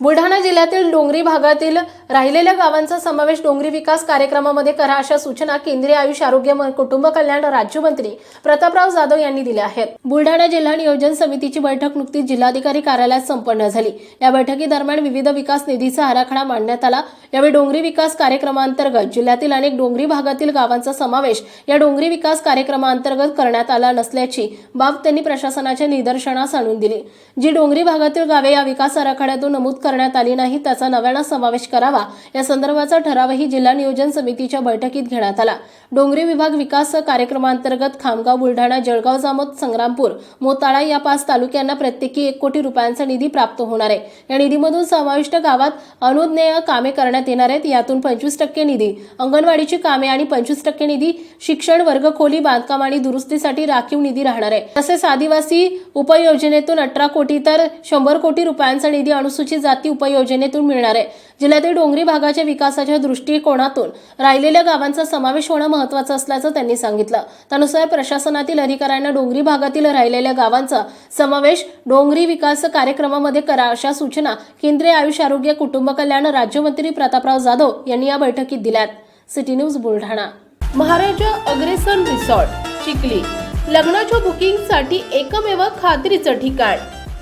बुलढाणा जिल्ह्यातील डोंगरी भागातील राहिलेल्या गावांचा समावेश डोंगरी विकास कार्यक्रमामध्ये करा अशा सूचना केंद्रीय आयुष आरोग्य कुटुंब कल्याण राज्यमंत्री प्रतापराव जाधव यांनी दिल्या आहेत. बुलढाणा जिल्हा नियोजन समितीची बैठक नुकतीच जिल्हाधिकारी कार्यालयात संपन्न झाली. या बैठकीदरम्यान विविध विकास निधीचा आराखडा मांडण्यात आला. यावेळी डोंगरी विकास कार्यक्रमांतर्गत जिल्ह्यातील अनेक डोंगरी भागातील गावांचा समावेश या डोंगरी विकास कार्यक्रमांतर्गत करण्यात आला नसल्याची बाब त्यांनी प्रशासनाच्या निदर्शनास आणून दिली. जी डोंगरी भागातील गावे या विकास आराखड्यातून नमूद करण्यात आली नाही त्याचा नव्यानं समावेश करावा. या संदर्भाचा ठरावही जिल्हा नियोजन समितीच्या बैठकीत घेण्यात आला. डोंगरी विभाग विकास कार्यक्रमांतर्गत खामगाव बुलढाणा जळगाव जामोद संग्रामपूर मोताळा या पाच तालुक्यांना प्रत्येकी एक कोटी रुपयांचा निधी प्राप्त होणार आहे. या निधीमधून समाविष्ट गावात अनुज्ञेय कामे करण्यात येणार आहेत. यातून पंचवीस टक्के निधी अंगणवाडीची कामे आणि पंचवीस टक्के निधी शिक्षण वर्गखोली बांधकाम आणि दुरुस्तीसाठी राखीव निधी राहणार आहे. तसेच आदिवासी उपयोजनेतून अठरा कोटी तर शंभर कोटी रुपयांचा निधी अनुसूचित जाती उपयोजनेतून मिळणार आहे. जिल्ह्यातील डोंगरी भागाच्या विकासाच्या दृष्टिकोनातून राहिलेल्या गावांचा समावेश होणं महत्वाचं असल्याचं त्यांनी सांगितलं. त्यानुसार प्रशासनातील अधिकाऱ्यांना डोंगरी भागातील राहिलेल्या गावांचा समावेश डोंगरी विकास कार्यक्रमामध्ये करा अशा सूचना केंद्रीय आयुष आरोग्य कुटुंब कल्याण राज्यमंत्री प्रतापराव जाधव यांनी या बैठकीत दिल्यात. City news Buldhana. Maharaja Agrasen resort Chikhli. लग्नाच्या बुकिंगसाठी एकमेव खात्रीचं ठिकाण.